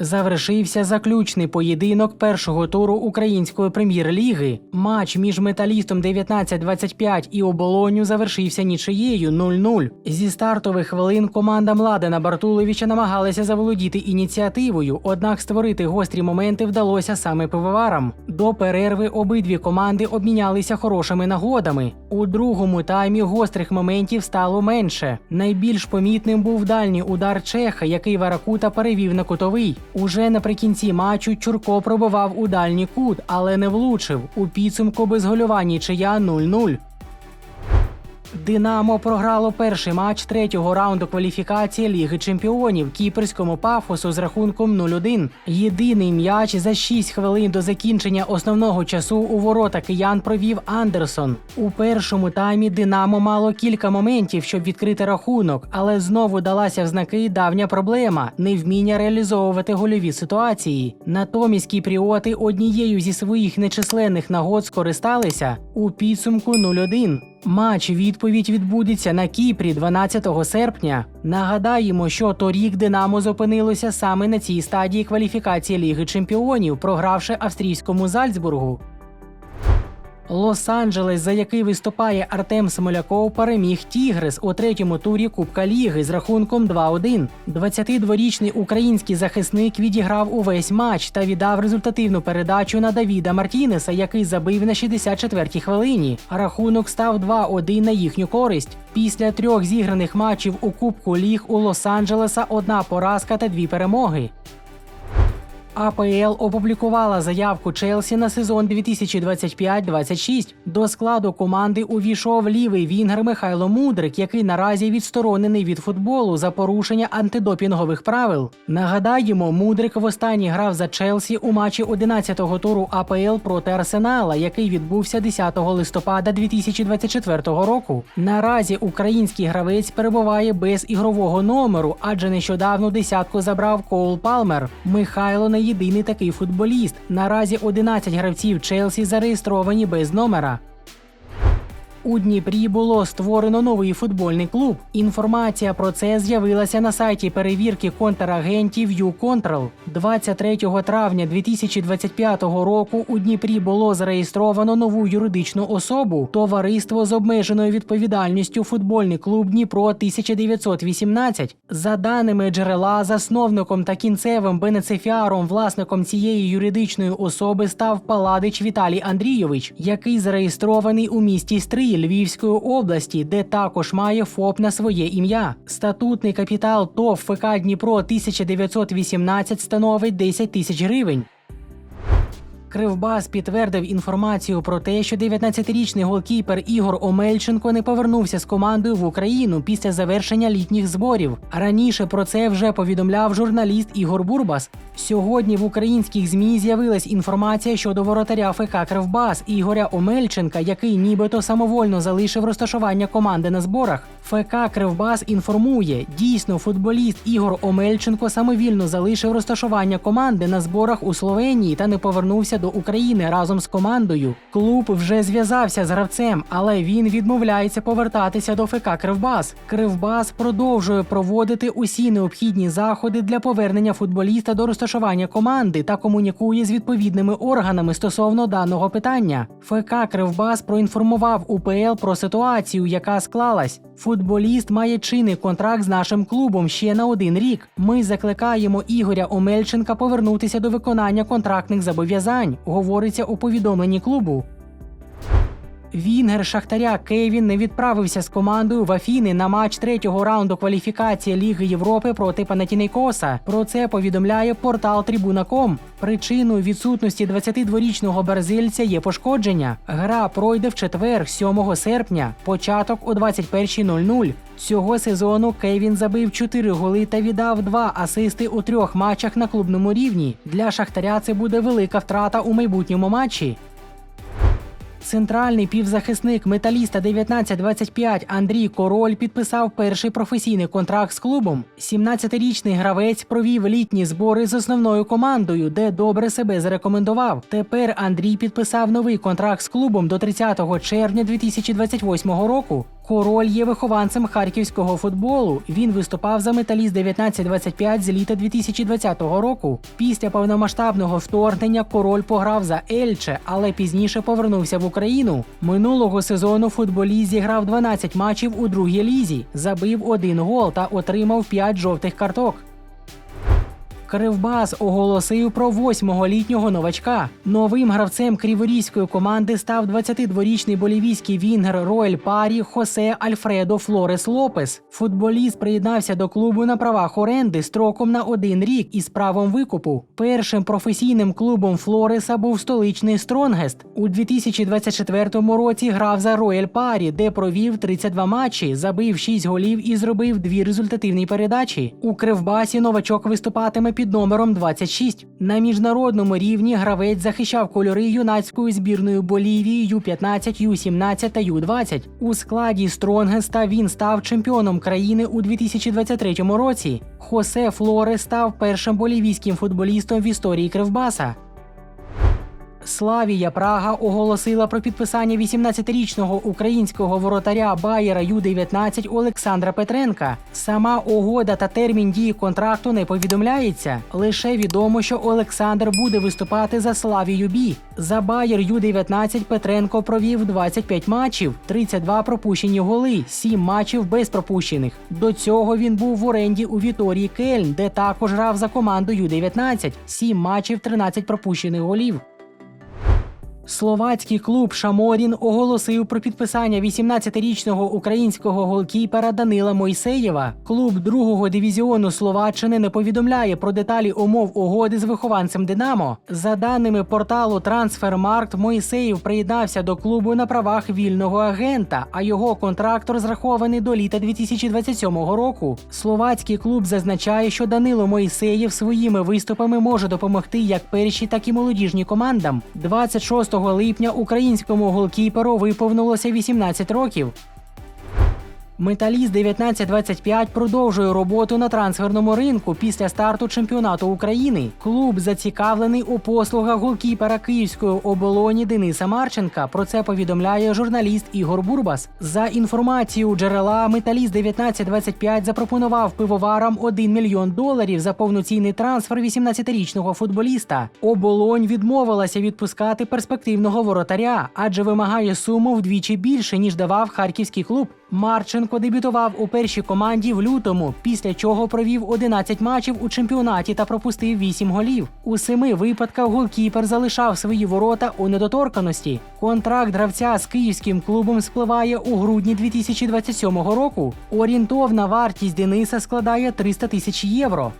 Завершився заключний поєдинок першого туру української прем'єр-ліги. Матч між металістом 19-25 і оболоню завершився нічиєю 0-0. Зі стартових хвилин команда Младена Бартуловича намагалася заволодіти ініціативою, однак створити гострі моменти вдалося саме пивоварам. До перерви обидві команди обмінялися хорошими нагодами. У другому таймі гострих моментів стало менше. Найбільш помітним був дальній удар Чеха, який Варакута перевів на кутовий. Уже наприкінці матчу Чурко пробивав у дальній кут, але не влучив. У підсумку без голювання чия 0-0. Динамо програло перший матч третього раунду кваліфікації Ліги Чемпіонів кіперському пафосу з рахунком 0-1. Єдиний м'яч за 6 хвилин до закінчення основного часу у ворота киян провів Андерсон. У першому таймі Динамо мало кілька моментів, щоб відкрити рахунок, але знову далася в знаки давня проблема невміння реалізовувати гольові ситуації. Натомість кіпріоти однією зі своїх нечисленних нагод скористалися у підсумку 0-1. Матч відповідь відбудеться на Кіпрі 12 серпня. Нагадаємо, що торік Динамо зупинилося саме на цій стадії кваліфікації Ліги Чемпіонів, програвши австрійському Зальцбургу. Лос-Анджелес, за який виступає Артем Смоляков, переміг Тігрес у третьому турі Кубка Ліги з рахунком 2-1. 22-річний український захисник відіграв увесь матч та віддав результативну передачу на Давіда Мартінеса, який забив на 64-й хвилині. Рахунок став 2-1 на їхню користь. Після трьох зіграних матчів у Кубку Ліг у Лос-Анджелеса одна поразка та дві перемоги. АПЛ опублікувала заявку Челсі на сезон 2025-26. До складу команди увійшов лівий вінгер Михайло Мудрик, який наразі відсторонений від футболу за порушення антидопінгових правил. Нагадаємо, Мудрик востаннє грав за Челсі у матчі 11-го туру АПЛ проти Арсенала, який відбувся 10 листопада 2024 року. Наразі український гравець перебуває без ігрового номеру, адже нещодавно десятку забрав Коул Палмер. Михайло не єдиний такий футболіст. Наразі 11 гравців Челсі зареєстровані без номера. У Дніпрі було створено новий футбольний клуб. Інформація про це з'явилася на сайті перевірки контрагентів YouControl. 23 травня 2025 року у Дніпрі було зареєстровано нову юридичну особу товариство з обмеженою відповідальністю футбольний клуб Дніпро 1918. За даними джерела, засновником та кінцевим бенецефіаром власником цієї юридичної особи став Паладич Віталій Андрійович, який зареєстрований у місті Львівської області, де також має ФОП на своє ім'я. Статутний капітал ТОВ ФК Дніпро 1918 становить 10 тисяч гривень. Кривбас підтвердив інформацію про те, що 19-річний голкіпер Ігор Омельченко не повернувся з командою в Україну після завершення літніх зборів. Раніше про це вже повідомляв журналіст Ігор Бурбас. Сьогодні в українських змі з'явилась інформація щодо воротаря ФК Кривбас Ігоря Омельченка, який нібито самовольно залишив розташування команди на зборах. ФК Кривбас інформує, дійсно футболіст Ігор Омельченко самовільно залишив розташування команди на зборах у Словенії та не повернувся до України разом з командою. Клуб вже зв'язався з гравцем, але він відмовляється повертатися до ФК Кривбас. Кривбас продовжує проводити усі необхідні заходи для повернення футболіста до розташування команди та комунікує з відповідними органами стосовно даного питання. ФК Кривбас проінформував УПЛ про ситуацію, яка склалась. Футболіст має чинний контракт з нашим клубом ще на один рік. Ми закликаємо Ігоря Омельченка повернутися до виконання контрактних зобов'язань, говориться у повідомленні клубу. Вінгер Шахтаря Кевін не відправився з командою в Афіни на матч третього раунду кваліфікації Ліги Європи проти Панатінейкоса. Про це повідомляє портал Трибуна.ком. Причиною відсутності 22-річного бразильця є пошкодження. Гра пройде в четвер, 7 серпня, початок о 21.00. Цього сезону Кевін забив 4 голи та віддав 2 асисти у трьох матчах на клубному рівні. Для Шахтаря це буде велика втрата у майбутньому матчі. Центральний півзахисник металіста 1925 Андрій Король підписав перший професійний контракт з клубом. 17-річний гравець провів літні збори з основною командою, де добре себе зарекомендував. Тепер Андрій підписав новий контракт з клубом до 30 червня 2028 року. Король є вихованцем харківського футболу. Він виступав за металіст 1925 з літа 2020 року. Після повномасштабного вторгнення король пограв за Ельче, але пізніше повернувся в Україну. Минулого сезону футболіст зіграв 12 матчів у другій лізі, забив один гол та отримав 5 жовтих карток. Кривбас оголосив про восьмого-літнього новачка. Новим гравцем криворізької команди став 22-річний болівійський вінгер Роель Парі Хосе Альфредо Флорес Лопес. Футболіст приєднався до клубу на правах оренди строком на один рік із правом викупу. Першим професійним клубом Флореса був столичний Стронгест. У 2024 році грав за Рояль Парі, де провів 32 матчі, забив 6 голів і зробив дві результативні передачі. У Кривбасі новачок виступатиме під номером 26. На міжнародному рівні гравець захищав кольори юнацької збірної Болівії Ю-15, Ю-17 та Ю-20. У складі Стронгеста він став чемпіоном країни у 2023 році. Хосе Флоре став першим болівійським футболістом в історії Кривбаса. Славія Прага оголосила про підписання 18-річного українського воротаря Байера Ю-19 Олександра Петренка. Сама угода та термін дії контракту не повідомляється. Лише відомо, що Олександр буде виступати за Славію Бі. За Байер Ю-19 Петренко провів 25 матчів, 32 пропущені голи, 7 матчів без пропущених. До цього він був в оренді у Віторії Кельн, де також грав за команду Ю-19, 7 матчів, 13 пропущених голів. Словацький клуб Шаморін оголосив про підписання 18-річного українського голкіпера Данила Мойсеєва. Клуб другого дивізіону Словаччини не повідомляє про деталі умов угоди з вихованцем Динамо. За даними порталу Трансфермаркт, Мойсеєв приєднався до клубу на правах вільного агента, а його контракт розрахований до літа 2027 року. Словацький клуб зазначає, що Данило Мойсеєв своїми виступами може допомогти як першій, так і молодіжній командам. 26 липня українському голкіперу виповнилося 18 років. Металіст 1925 продовжує роботу на трансферному ринку після старту чемпіонату України. Клуб зацікавлений у послугах голкіпера Київської оболоні Дениса Марченка. Про це повідомляє журналіст Ігор Бурбас. За інформацією джерела, металіст 1925 запропонував пивоварам 1 мільйон доларів за повноцінний трансфер 18-річного футболіста. Оболонь відмовилася відпускати перспективного воротаря, адже вимагає суму вдвічі більше ніж давав харківський клуб. Марченко дебютував у першій команді в лютому, після чого провів 11 матчів у чемпіонаті та пропустив 8 голів. У семи випадках голкіпер залишав свої ворота у недоторканості. Контракт гравця з київським клубом спливає у грудні 2027 року. Орієнтовна вартість Дениса складає 300 тисяч євро.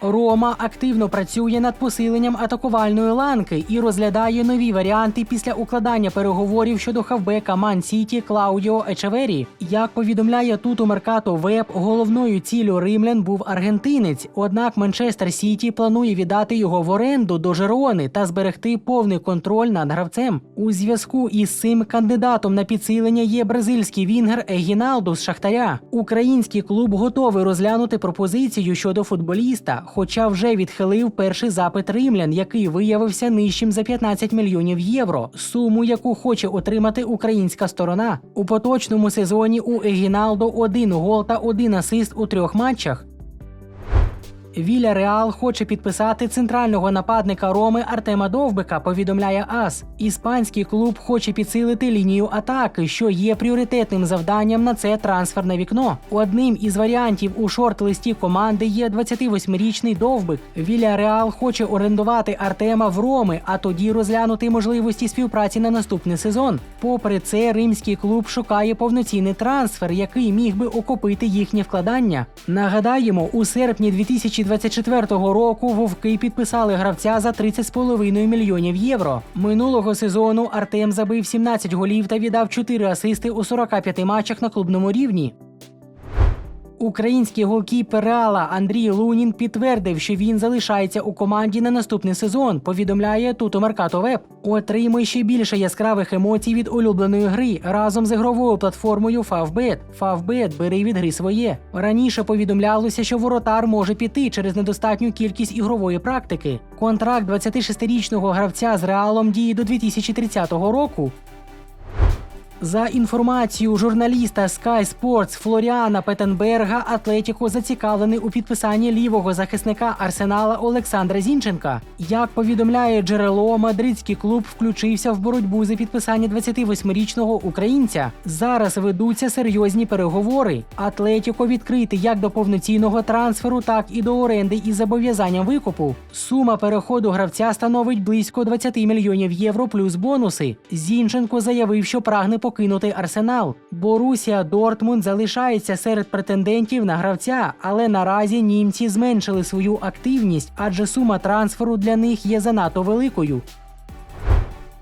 Рома активно працює над посиленням атакувальної ланки і розглядає нові варіанти після укладання переговорів щодо хавбека Ман Сіті Клаудіо Ечевері. Як повідомляє тут у Меркато Веб, головною ціллю римлян був аргентинець. Однак Манчестер Сіті планує віддати його в оренду до Жерони та зберегти повний контроль над гравцем. У зв'язку із цим кандидатом на підсилення є бразильський вінгер Егіналду з Шахтаря. Український клуб готовий розглянути пропозицію щодо футболіста хоча вже відхилив перший запит римлян, який виявився нижчим за 15 мільйонів євро, суму, яку хоче отримати українська сторона. У поточному сезоні у Егіналдо один гол та один асист у трьох матчах. Віля Реал хоче підписати центрального нападника Роми Артема Довбика. Повідомляє АС. Іспанський клуб хоче підсилити лінію атаки, що є пріоритетним завданням на це трансферне вікно. Одним із варіантів у шорт-листі команди є 28-річний Довбик. Віля Реал хоче орендувати Артема в Роми, а тоді розглянути можливості співпраці на наступний сезон. Попри це, римський клуб шукає повноцінний трансфер, який міг би окупити їхнє вкладання. Нагадаємо, у серпні 2020 2024 року вовки підписали гравця за 30,5 мільйонів євро. Минулого сезону Артем забив 17 голів та віддав 4 асисти у 45 матчах на клубному рівні. Український голкіпер Реала Андрій Лунін підтвердив, що він залишається у команді на наступний сезон. Повідомляє тут Меркато Веб. Отримує ще більше яскравих емоцій від улюбленої гри разом з ігровою платформою Favbet. Favbet бери від гри своє. Раніше повідомлялося, що воротар може піти через недостатню кількість ігрової практики. Контракт 26-річного гравця з реалом діє до 2030 року. За інформацією журналіста Sky Sports Флоріана Петенберга, Атлетіко зацікавлений у підписанні лівого захисника Арсенала Олександра Зінченка. Як повідомляє джерело, мадридський клуб включився в боротьбу за підписання 28-річного українця. Зараз ведуться серйозні переговори. Атлетіко відкритий як до повноцінного трансферу, так і до оренди із зобов'язанням викупу. Сума переходу гравця становить близько 20 мільйонів євро плюс бонуси. Зінченко заявив, що прагне покинути арсенал. Борусія Дортмунд залишається серед претендентів на гравця, але наразі німці зменшили свою активність, адже сума трансферу для них є занадто великою.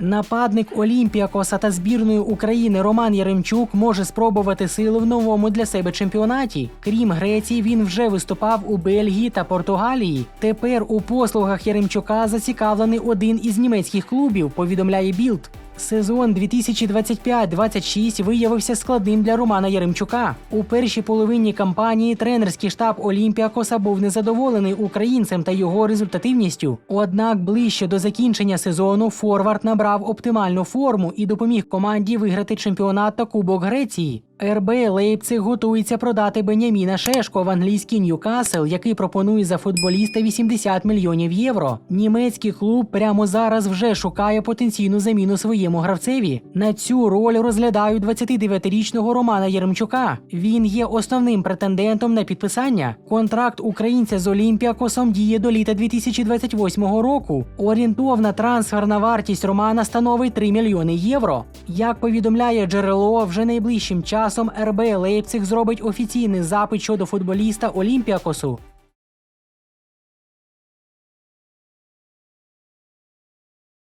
Нападник Олімпіакоса та збірної України Роман Яремчук може спробувати сили в новому для себе чемпіонаті. Крім Греції, він вже виступав у Бельгії та Португалії. Тепер у послугах Яремчука зацікавлений один із німецьких клубів, повідомляє Білд. Сезон 2025-26 виявився складним для Романа Яремчука. У першій половині кампанії тренерський штаб Олімпіакоса був незадоволений українцем та його результативністю. Однак ближче до закінчення сезону Форвард набрав оптимальну форму і допоміг команді виграти чемпіонат та Кубок Греції. РБ Лейпциг готується продати Беняміна Шешко в англійський Ньюкасл, який пропонує за футболіста 80 мільйонів євро. Німецький клуб прямо зараз вже шукає потенційну заміну своєму гравцеві. На цю роль розглядають 29-річного Романа Єремчука. Він є основним претендентом на підписання. Контракт українця з Олімпіакосом діє до літа 2028 року. Орієнтовна трансферна вартість Романа становить 3 мільйони євро. Як повідомляє джерело, вже найближчим часом РБ Лейпциг зробить офіційний запит щодо футболіста Олімпіакосу.